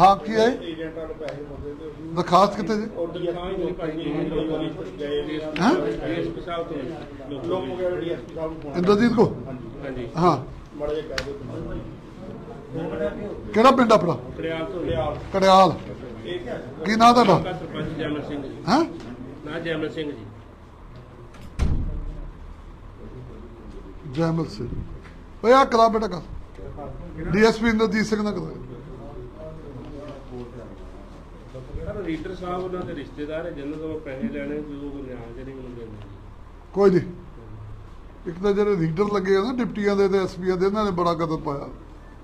ਹਾਂ ਕੀ ਹੈ? ਏਜੰਟਾਂ ਨੂੰ ਪੈਸੇ ਦਿੰਦੇ ਤੇ ਉਹਦੀ ਦਰਖਾਸਤ ਕਿੱਥੇ ਜੀ ਉਹ ਦਰਖਾਸਤ ਜੀ ਵਾਰੀ ਗਏ ਹੈਂ? ਡੀਐਸਪੀ ਸਾਹਿਬ ਤੋਂ ਲੋਕ ਵਗੈਰਾ ਡੀਐਸਪੀ ਸਾਹਿਬ ਨੂੰ ਇੰਦਰਜੀਤ ਕੋ ਹਾਂਜੀ। ਹਾਂ। ਮੜਾ ਜਿਹਾ ਕਹਿ ਦਿਓ ਕਿਹੜਾ ਪਿੰਡ ਆਪਣਾ? ਕੜਿਆਲ। ਤੋਂ ਕੜਿਆਲ ਕੀ ਨਾਂ ਤੁਹਾਡਾ? ਸਰਪੰਚ ਜੈਮਲ ਸਿੰਘ ਜੀ। ਹੈ? ਨਾ ਜੈਮਲ ਸਿੰਘ ਜੀ। ਜੈਮਲ ਸਿੰਘ। ਓਏ ਆ ਕਰਾ ਬੇਟਾ ਕਰ। ਡੀਐਸਪੀ ਇੰਦਰਜੀਤ ਸਿੰਘ ਨਾਲ ਕਰਾ। ਸਰ ਰੀਡਰ ਸਾਹਿਬ ਉਹਨਾਂ ਦੇ ਰਿਸ਼ਤੇਦਾਰ ਹੈ ਜਿਨ੍ਹਾਂ ਤੋਂ ਪੈਸੇ ਲੈਣੇ ਕੋਈ ਉਹ ਨਿਆਂ ਜਿਹੜੀ ਮੈਨੂੰ ਦਿੰਦੇ। ਕੋਈ ਨਹੀਂ। ਇੱਕ ਤਾਂ ਜਿਹੜੇ ਰੀਡਰ ਲੱਗੇ ਆ ਨਾ ਡਿਪਟੀਆਂ ਦੇ ਤੇ ਐਸਪੀਆਂ ਦੇ ਇਹਨਾਂ ਨੇ ਬੜਾ ਕਦਮ ਪਾਇਆ।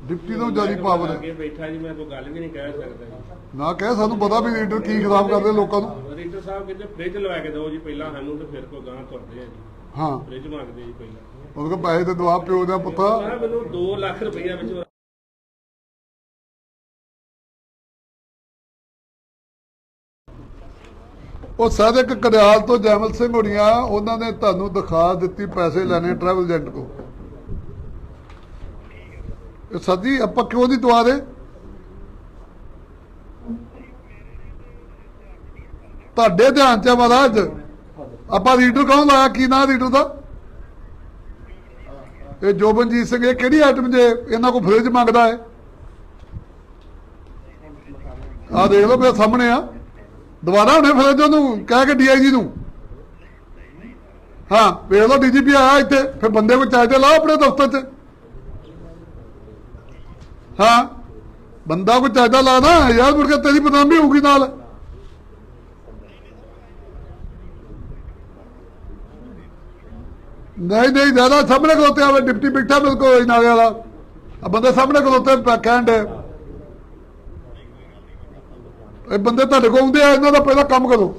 ਡਿਪਟੀ ਤੋਂ ਜ਼ਿਆਦਾ ਪਾਵਰ ਹੈ। ਅੱਗੇ ਬੈਠਾ ਜੀ ਮੈਂ ਕੋਈ ਗੱਲ ਵੀ ਨਹੀਂ ਕਹਿ ਸਕਦਾ ਨਾ ਕਹਿ ਸਾਨੂੰ ਪਤਾ ਵੀ ਰੀਡਰ ਕੀ ਖਰਾਬ ਕਰਦੇ ਲੋਕਾਂ ਨੂੰ। ਰੀਡਰ ਸਾਹਿਬ ਕਹਿੰਦੇ ਫ੍ਰਿਜ ਲਵਾ ਕੇ ਦਿਓ ਜੀ ਪਹਿਲਾਂ ਸਾਨੂੰ ਤੇ ਫਿਰ ਕੋ ਗਾਂ ਤੁਰਦੇ ਆ ਜੀ। ਹਾਂ। ਫ੍ਰਿਜ ਮੰਗਦੇ ਜੀ ਪਹਿਲਾਂ। ਉਹਨਾਂ ਕੋਲ ਪੈਸੇ ਤੇ ਦਵਾ ਪਿਓ ਦਾ ਪੁੱਤਾ। ਮੈਨੂੰ 2 ਲੱਖ ਰੁਪਈਆ ਵਿੱਚ ਉਹ ਸਾਦਕ ਕੜਿਆਲ ਤੋਂ ਜੈਮਲ ਸਿੰਘ ਹੋਣੀਆਂ, ਉਹਨਾਂ ਨੇ ਤੁਹਾਨੂੰ ਦਿਖਾ ਦਿੱਤੀ ਪੈਸੇ ਲੈਣੇ ਟਰੈਵਲ ਏਜੰਟ ਕੋ ਇਹ ਸਦੀ ਆਪਾਂ ਕਿਉਂ ਨਹੀਂ ਦਵਾ ਦੇ ਤੁਹਾਡੇ ਧਿਆਨ ਚ ਆ ਮਹਾਰਾਜ। ਆਪਾਂ ਲੀਡਰ ਕੌਣ ਲਾਇਆ? ਕੀ ਨਾਂ ਲੀਡਰ ਦਾ? ਇਹ ਜੋਬਨਜੀਤ ਸਿੰਘ, ਇਹ ਕਿਹੜੀ ਆਈਟਮ ਜੇ? ਇਹਨਾਂ ਕੋ ਫ੍ਰਿਜ ਮੰਗਦਾ ਹੈ। ਆ ਦੇਖ ਲਓ, ਮੇਰੇ ਸਾਹਮਣੇ ਆ। ਦੁਬਾਰਾ ਉਹਨੇ ਫ੍ਰਿਜ ਉਹਨੂੰ ਕਹਿ ਕੇ ਡੀਆਈਜੀ ਨੂੰ। ਹਾਂ, ਵੇਖ ਲਓ ਡੀਜੀਪੀ ਆਇਆ ਇੱਥੇ, ਫਿਰ ਬੰਦੇ ਕੋ ਚਾਹਤੇ ਲਾਓ ਆਪਣੇ ਦਫ਼ਤਰ 'ਚ। ਹਾਂ, ਬੰਦਾ ਕੋ ਚਾਹਤਾ ਲਾ ਨਾ, ਯਾਰ ਮੁੜ ਕੇ ਤੇਰੀ ਬਦਨਾਮੀ ਹੋਊਗੀ ਨਾਲ। ਨਹੀਂ ਨਹੀਂ ਦਾਦਾ ਸਾਹਮਣੇ ਖਲੋਤੇ ਆਵੇ ਡਿਪਟੀ ਬਿਠਾ ਬਿਲਕੁਲ ਨਾਲੇ ਵਾਲਾ ਆ ਬੰਦੇ ਸਾਹਮਣੇ ਖਲੋਤੇ ਪੈ- ਕਹਿਣ ਦੇ ਇਹ ਬੰਦੇ ਤੁਹਾਡੇ ਕੋਲ ਆਉਂਦੇ ਆ ਇਹਨਾਂ ਦਾ ਪਹਿਲਾਂ ਕੰਮ ਕਰੋ।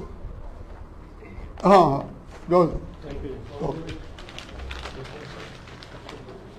ਹਾਂ ਜਾਓ ਓਕੇ।